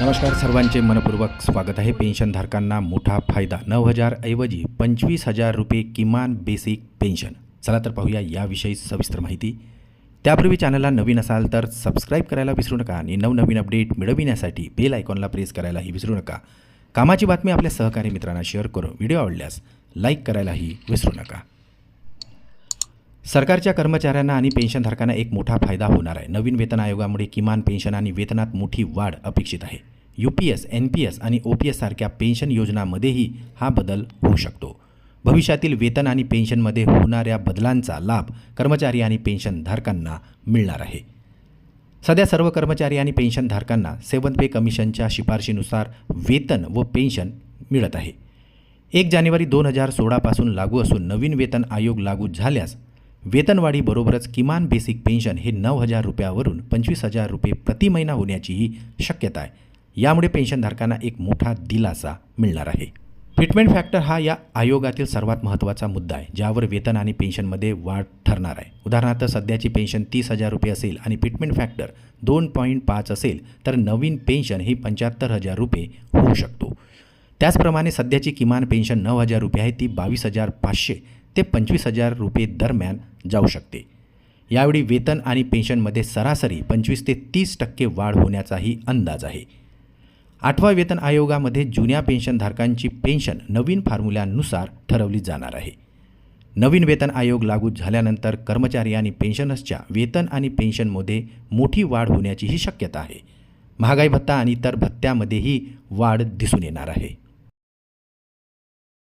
नमस्कार सर्वांचे मनपूर्वक स्वागत आहे. पेन्शनधारकांना मोठा फायदा. नऊ हजार ऐवजी पंचवीस हजार रुपये किमान बेसिक पेन्शन चला तर पाहूया याविषयी सविस्तर माहिती. त्यापूर्वी चॅनलला नवीन असाल तर सबस्क्राईब करायला विसरू नका आणि नवनवीन अपडेट मिळविण्यासाठी बेल आयकॉनला प्रेस करायलाही विसरू नका. कामाची बातमी आपल्या सहकारी मित्रांना शेअर करून व्हिडिओ आवडल्यास लाईक करायलाही विसरू नका. सरकारच्या कर्मचाऱ्यांना आणि पेन्शनधारकांना एक मोठा फायदा होणार आहे. नवीन वेतन आयोगामुळे किमान पेन्शन आणि वेतनात मोठी वाढ अपेक्षित आहे. U P S N P S आणि ओ पी एससारख्या पेन्शन योजनांमध्येही हा बदल होऊ शकतो. भविष्यातील वेतन आणि पेन्शनमध्ये होणाऱ्या बदलांचा लाभ कर्मचारी आणि पेन्शनधारकांना मिळणार आहे. सध्या सर्व कर्मचारी आणि पेन्शनधारकांना सेवन पे कमिशनच्या शिफारशीनुसार वेतन व पेन्शन मिळत आहे. एक जानेवारी दोन हजार सोळापासून लागू असून नवीन वेतन आयोग लागू झाल्यास वेतनवाढीबरोबरच किमान बेसिक पेन्शन हे नऊ हजार रुपयावरून पंचवीस हजार रुपये प्रति महिना होण्याचीही शक्यता आहे. यामुळे पेन्शनधारकांना एक मोठा दिलासा मिळणार आहे. फिटमेंट फॅक्टर हा या आयोगातील सर्वात महत्त्वाचा मुद्दा आहे ज्यावर वेतन आणि पेन्शनमध्ये वाढ ठरणार आहे. उदाहरणार्थ सध्याची पेन्शन तीस हजार रुपये असेल आणि फिटमेंट फॅक्टर दोन पॉईंट पाच असेल तर नवीन पेन्शन ही पंच्याहत्तर हजार रुपये होऊ शकतो. त्याचप्रमाणे सध्याची किमान पेन्शन नऊ हजार रुपये आहे ती बावीस हजार पाचशे ते पंचवीस हजार रुपये दरम्यान जाऊ शकते. यावेळी वेतन आणि पेन्शनमध्ये सरासरी पंचवीस ते तीस टक्के वाढ होण्याचाही अंदाज आहे. आठवा वेतन आयोगामध्ये जुन्या पेन्शनधारकांची पेन्शन नवीन फॉर्म्युल्यानुसार ठरवली जाणार आहे. नवीन वेतन आयोग लागू झाल्यानंतर कर्मचारी आणि पेन्शनर्सच्या वेतन आणि पेन्शनमध्ये मोठी वाढ होण्याचीही शक्यता आहे. महागाई भत्ता आणि इतर भत्त्यामध्येही वाढ दिसून येणार आहे.